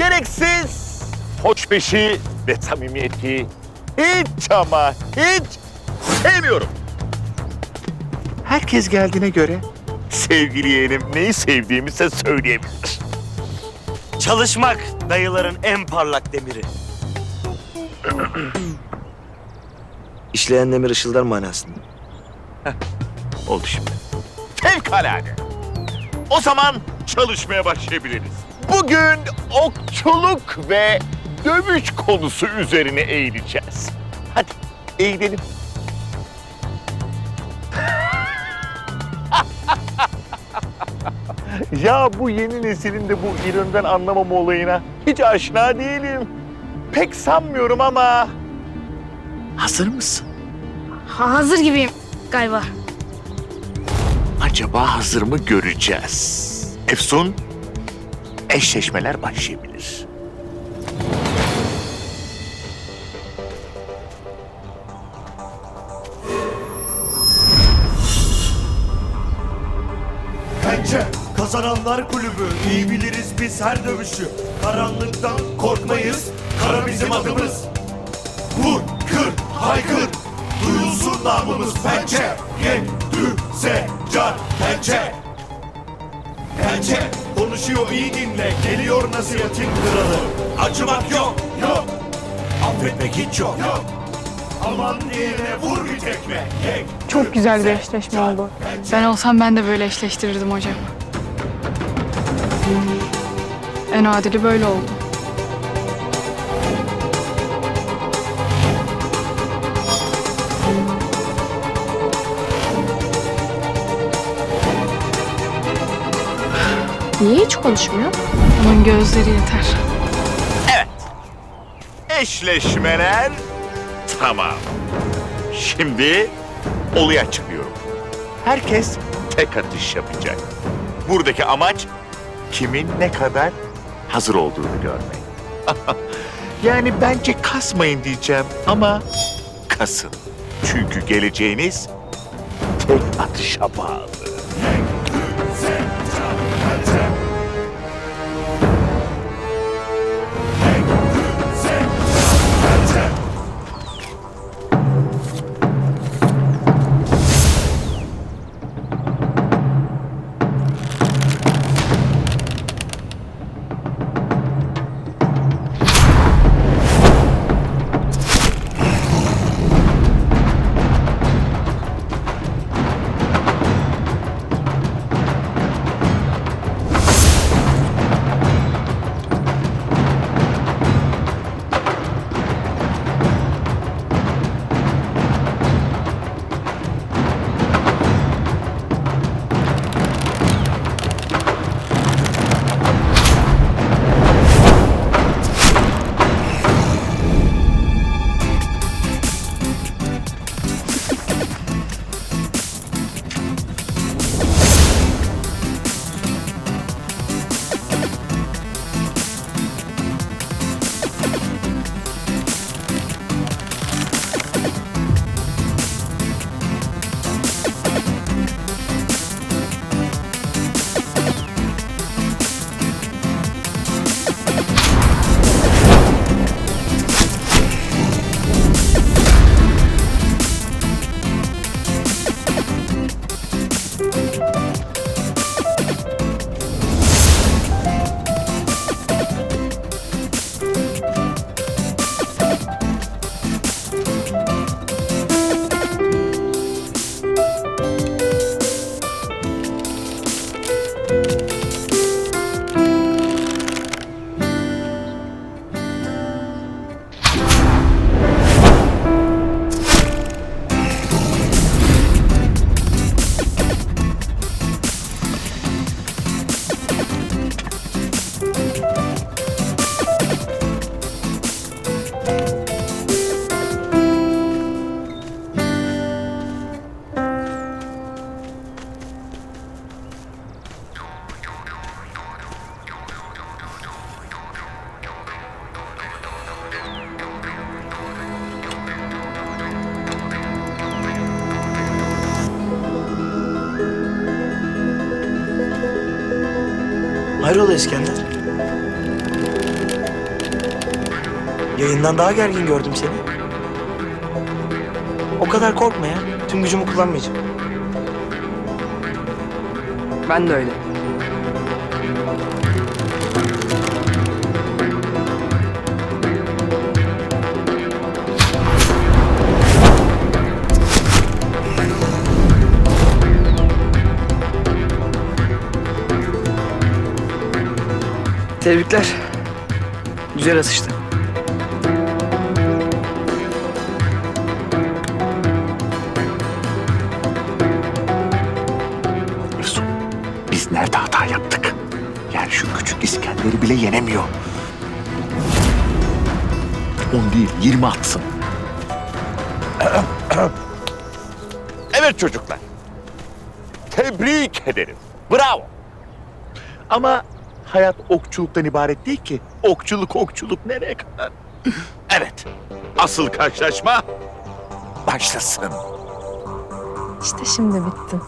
gereksiz hoşbeşi ve samimiyeti hiç ama hiç sevmiyorum. Herkes geldiğine göre sevgili yeğenim neyi sevdiğimi size söyleyebilir. Çalışmak dayıların en parlak demiri. İşleyen demir ışıldar manasında. Oldu şimdi. Fevkalade. O zaman çalışmaya başlayabiliriz. Bugün okçuluk ve dövüş konusu üzerine eğileceğiz. Hadi eğilelim. ya bu yeni neslin de bu ironiden anlamama olayına hiç aşina değilim. Pek sanmıyorum ama... Hazır mısın? Ha, hazır gibiyim galiba. Acaba hazır mı göreceğiz. Efsun, eşleşmeler başlayabilir. Bence kazananlar kulübü. İyi biliriz biz her dövüşü. Karanlıktan korkmayız. Kara bizim adımız. Vur, kır, haykır. Duyulsun namımız. Pençe Yek, dü, se, car, pençe. Pençe konuşuyor iyi dinle. Geliyor nasihatin kralı. Acımak yok, yok. Affetmek hiç yok, yok. Aman diyene vur bir tekme. Yek, Çok güzel bir eşleşme oldu. Ben olsam ben de böyle eşleştirirdim hocam. En adili böyle oldu. Niye hiç konuşmuyor? Onun gözleri yeter. Eşleşmeler tamam. Şimdi olaya çıkıyorum. Herkes tek atış yapacak. Buradaki amaç kimin ne kadar hazır olduğunu görmek. yani bence kasmayın diyeceğim ama kasın. Çünkü geleceğiniz tek atışa bağlı. Hayrola İskender? Yayından daha gergin gördüm seni. O kadar korkma ya. Tüm gücümü kullanmayacağım. Ben de öyle. Tebrikler. Güzel asıştı. Yusuf, biz nerede hata yaptık? Yani şu küçük İskender'i bile yenemiyor. On değil, yirmi atsın. Evet çocuklar. Tebrik ederim. Bravo. Ama hayat okçuluktan ibaret değil ki. Okçuluk okçuluk nereye kadar? Evet. Asıl karşılaşma başlasın. İşte şimdi bittin.